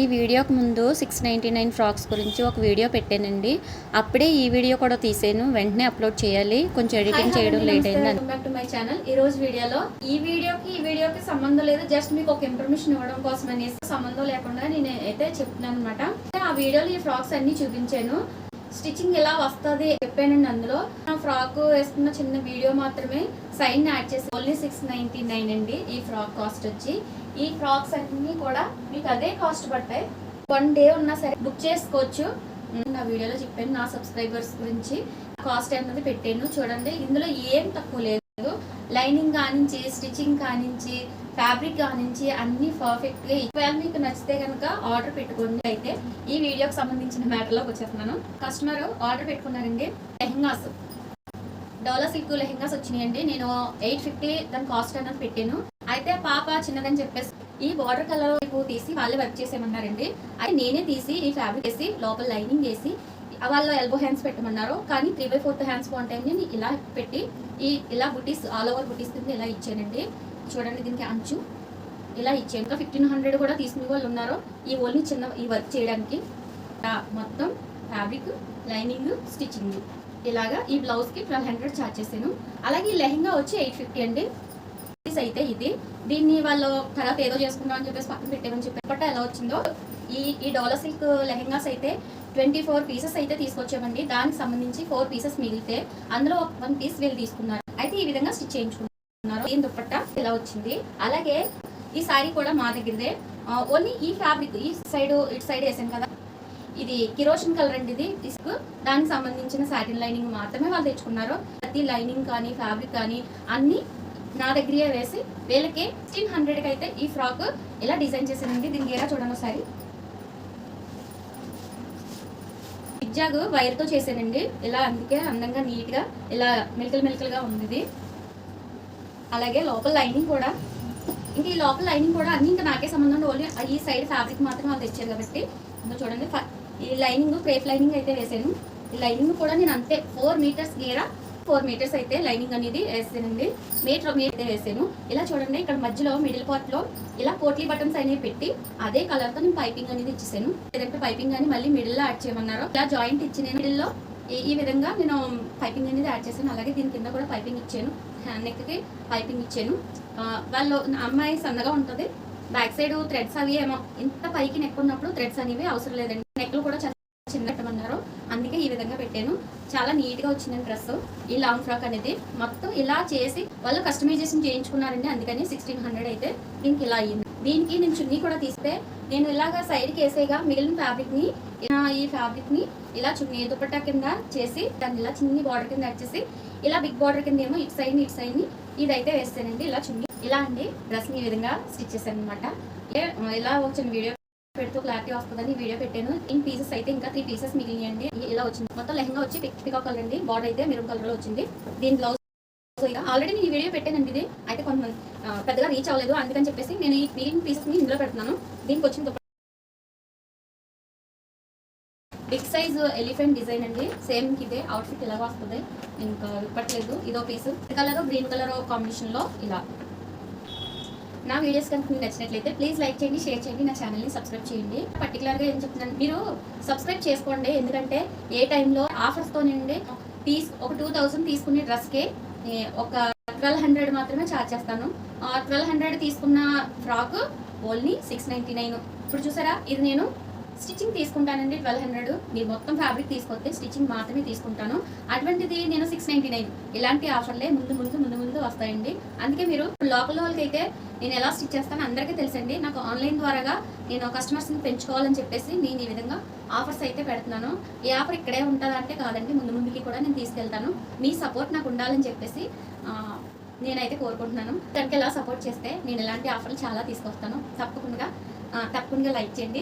ఈ వీడియోకి ముందు సిక్స్ నైంటీ నైన్ ఫ్రాక్స్ గురించి ఒక వీడియో పెట్టానండి. అప్పుడే ఈ వీడియో కూడా తీసాను. వెంటనే అప్లోడ్ చేయాలి. కొంచెం ఎడిటింగ్ చేయడం లేట్ అయింది. బ్యాక్ టు మై ఛానల్ ఈ రోజు వీడియోలో ఈ వీడియోకి ఈ వీడియోకి సంబంధం లేదు. జస్ట్ మీకు ఒక ఇన్ఫర్మేషన్ ఇవ్వడం కోసం అనేసి సంబంధం లేకుండా నేను అయితే చెప్తున్నాను అనమాట ఆ వీడియోలో ఈ ఫ్రాక్స్ అన్ని చూపించాను. స్టిచ్చింగ్ ఎలా వస్తుంది చెప్పానండి అందులో. ఫ్రాక్ వేసుకున్న చిన్న వీడియో మాత్రమే సైన్ యాడ్ చేసి ఓన్లీ సిక్స్ నైన్టీ నైన్ అండి ఈ ఫ్రాక్ కాస్ట్ వచ్చి. ఈ ఫ్రాక్స్ అన్నీ కూడా మీకు అదే కాస్ట్ పడతాయి. వన్ డే ఉన్నా సరే బుక్ చేసుకోవచ్చు. నా వీడియోలో చెప్పాను నా సబ్స్క్రైబర్స్ గురించి. కాస్ట్ అన్నది పెట్టాను. చూడండి ఇందులో ఏం తక్కువ లేదు. లైనింగ్ కానించి స్టిచ్చింగ్ కానించి ఫ్యాబ్రిక్ కానించి అన్ని పర్ఫెక్ట్గా ఒకవేళ మీకు నచ్చితే కనుక ఆర్డర్ పెట్టుకోండి. అయితే ఈ వీడియోకి సంబంధించిన మ్యాటర్లోకి వచ్చేస్తున్నాను. కస్టమర్ ఆర్డర్ పెట్టుకున్నారండి. లెహంగాస్. డోలా సిల్క్ లెహంగాస్ వచ్చినాయండి. నేను ఎయిట్ ఫిఫ్టీ దాని కాస్ట్ అన్నది పెట్టాను. అయితే పాప చిన్నదని చెప్పేసి ఈ బార్డర్ కలర్ వైపు తీసి వాళ్ళే వర్క్ చేసేయమన్నారండి. అయితే నేనే తీసి ఈ ఫ్యాబ్రిక్ వేసి లోపల లైనింగ్ వేసి వాళ్ళు ఎల్బో హ్యాండ్స్ పెట్టమన్నారు. కానీ త్రీ బై ఫోర్త్ హ్యాండ్స్ బాగుంటాయని నేను ఇలా పెట్టి ఈ ఇలా బుటీస్ ఆల్ ఓవర్ బుటీస్ కింద ఇలా ఇచ్చానండి. చూడండి దీనికి అంచు. ఇలా ఇచ్చాను. ఇంకా ఫిఫ్టీన్ హండ్రెడ్ కూడా తీసుకునే వాళ్ళు ఉన్నారు. ఈ ఓన్లీ చిన్న ఈ వర్క్ చేయడానికి. మొత్తం ఫ్యాబ్రిక్ లైనింగ్ స్టిచ్చింగ్ ఇలాగా ఈ బ్లౌజ్కి ట్వెల్వ్ హండ్రెడ్ చార్జ్ చేశాను అలాగే ఈ లెహంగా వచ్చి ఎయిట్ ఫిఫ్టీ అండి. పీస్ అయితే ఇది. దీన్ని వాళ్ళు తర్వాత ఏదో చేసుకుందాం అని చెప్పేసి పక్కన పెట్టామని చెప్పారు. బట్ ఎలా వచ్చిందో ఈ ఈ డోలా సిల్క్ లెహెంగాస్ అయితే ట్వంటీ ఫోర్ పీసెస్ అయితే తీసుకొచ్చామండి. దానికి సంబంధించి ఫోర్ పీసెస్ మిగిలితే అందులో వన్ పీస్ వీళ్ళు తీసుకున్నారు. అయితే ఈ విధంగా స్టిచ్ చేయించుకున్నారు. ఈ దుప్పట్ట ఇలా వచ్చింది? అలాగే ఈ సారీ కూడా మా దగ్గరదే. ఓన్లీ ఈ ఫ్యాబ్రిక్ ఈ సైడ్ ఇటు సైడ్ వేసాను కదా. ఇది కిరోషన్ కలర్ అండి ఇది. ఇసుక్ దానికి సంబంధించిన సాటిన్ లైనింగ్ మాత్రమే వాళ్ళు తెచ్చుకున్నారు. ప్రతి లైనింగ్ కానీ ఫ్యాబ్రిక్ కానీ అన్ని నా దగ్గరే వేసి వీళ్ళకి సిక్స్టీన్ హండ్రెడ్కి అయితే ఈ ఫ్రాక్ ఇలా డిజైన్ చేశానండి దీనికి ఎలా చూడండి ఒకసారి. జిగ్జాగ్ వైర్తో చేశానండి. ఇలా అందుకే అందంగా నీట్గా ఇలా మిల్కల్ మెలికలుగా ఉంది అలాగే లోపల లైనింగ్ కూడా ఇంకా ఈ లోపల లైనింగ్ కూడా అన్ని ఇంకా నాకే సంబంధం ఓన్లీ ఈ సైడ్ ఫ్యాబ్రిక్ మాత్రమే వాళ్ళు తెచ్చారు కాబట్టి. ఇంకా చూడండి ఈ లైనింగ్ క్రేప్ లైనింగ్ అయితే వేసాను. ఈ లైనింగ్ కూడా నేను అంతే ఫోర్ మీటర్స్ గేరా ఫోర్ మీటర్స్ అయితే లైనింగ్ అనేది వేసానండి. మీటర్ మీటర్ అయితే వేసాను. ఇలా చూడండి ఇక్కడ మధ్యలో మిడిల్ పార్ట్లో ఇలా పోట్లీ బటన్స్ అనేవి పెట్టి అదే కలర్తో నేను పైపింగ్ అనేది ఇచ్చేసాను. లేదంటే పైపింగ్ అని మళ్ళీ మిడిల్లో యాడ్ చేయమన్నారు. ఇలా జాయింట్ ఇచ్చి నేను ఈ- విధంగా నేను పైపింగ్ అనేది యాడ్ చేశాను. అలాగే దీని కింద కూడా పైపింగ్ ఇచ్చాను. హ్యాండ్ నెక్కి పైపింగ్ ఇచ్చాను. వాళ్ళు నా అమ్మాయి సన్నగా ఉంటుంది. బ్యాక్ సైడ్ థ్రెడ్స్ అవి ఏమో ఇంత పైకి నెక్ ఉన్నప్పుడు థ్రెడ్స్ అనేవి అవసరం లేదండి. నెక్లు కూడా చాలా చిన్న పెట్టమన్నారు. అందుకే ఈ విధంగా పెట్టాను. చాలా నీట్గా వచ్చిందండి వచ్చింది డ్రెస్. ఈ లాంగ్ ఫ్రాక్ అనేది మొత్తం ఇలా చేసి వాళ్ళు కస్టమైజేషన్ చేయించుకున్నారండి. అందుకని సిక్స్టీన్ హండ్రెడ్ అయితే దీనికి ఇలా అయ్యింది. దీనికి నేను చున్నీ కూడా తీస్తే నేను ఇలాగా సైడ్కి వేసేగా మిగిలిన ఫ్యాబ్రిక్ని ఈ ఫ్యాబ్రిక్ని ఇలా చున్నీ దుపట్టా కింద చేసి దాన్ని ఇలా చిన్ని బార్డర్ కింద వచ్చేసి ఇలా బిగ్ బార్డర్ కింద ఏమో ఇటు సైడ్ని ఇటు సైడ్ని ఇదైతే వేస్తానండి. ఇలా చున్నీ ఇలా అండి డ్రెస్ని ఈ విధంగా స్టిచ్ చేశాను అనమాట ఇలా వచ్చిన వీడియో పెడుతూ క్లారిటీ వస్తుందని వీడియో పెట్టాను. ఇన్ పీసెస్ అయితే ఇంకా త్రీ పీసెస్ మిగిలినాయండి. ఇలా వచ్చింది. మొత్తం లెహంగా వచ్చి పికా కలర్ అండి. బార్డర్ అయితే మెరూన్ కలర్లో వచ్చింది. దీని బ్లౌజ్ ఆల్రెడీ నేను ఈ వీడియో పెట్టానండి ఇది. అయితే కొంతమంది పెద్దగా రీచ్ అవ్వలేదు. అందుకని చెప్పేసి నేను ఈ మిగిలిన పీస్ని ఇందులో పెడుతున్నాను. దీనికి వచ్చిన బిగ్ సైజ్ ఎలిఫెంట్ డిజైన్ అండి. సేమ్ ఇదే. అవుట్ఫిట్ ఇలాగ వస్తుంది. ఇంకా ఇప్పట్లేదు ఇదో పీస్ కలర్ గ్రీన్ కలర్ కాంబినేషన్లో ఇలా. నా వీడియోస్ కనుక మీకు నచ్చినట్లయితే ప్లీజ్ లైక్ చేయండి షేర్ చేయండి. నా ఛానల్ని సబ్స్క్రైబ్ చేయండి. పర్టికులర్గా ఏం చెప్తున్నాను? మీరు సబ్స్క్రైబ్ చేసుకోండి. ఎందుకంటే ఏ టైంలో ఆఫర్స్తో నుండి తీస్ ఒక టూ థౌజండ్ తీసుకునే డ్రెస్కే ఒక ట్వెల్వ్ హండ్రెడ్ మాత్రమే ఛార్జ్ చేస్తాను. ట్వెల్వ్ హండ్రెడ్ తీసుకున్న frock only six ninety nine ఇప్పుడు చూసారా? ఇది నేను స్టిచ్చింగ్ తీసుకుంటానండి ట్వెల్వ్ హండ్రెడ్. మీరు మొత్తం ఫ్యాబ్రిక్ తీసుకొస్తే స్టిచ్చింగ్ మాత్రమే తీసుకుంటాను. అటువంటిది నేను సిక్స్ నైంటీ నైన్ ఇలాంటి ఆఫర్లే ముందు ముందు ముందు ముందు వస్తాయండి. అందుకే మీరు లోకల్ వాళ్ళకైతే నేను ఎలా స్టిచ్ చేస్తానో అందరికీ తెలుసండి. నాకు ఆన్లైన్ ద్వారాగా నేను కస్టమర్స్ని పెంచుకోవాలని చెప్పేసి నేను ఈ విధంగా ఆఫర్స్ అయితే పెడుతున్నాను. ఈ ఆఫర్ ఇక్కడే ఉంటుందంటే కాదండి ముందు ముందుకి కూడా నేను తీసుకెళ్తాను. మీ సపోర్ట్ నాకు ఉండాలని చెప్పేసి నేనైతే కోరుకుంటున్నాను. దానికి ఎలా సపోర్ట్ చేస్తే నేను ఇలాంటి ఆఫర్లు చాలా తీసుకొస్తాను. తప్పకుండా తప్పకుండా లైక్ చేయండి.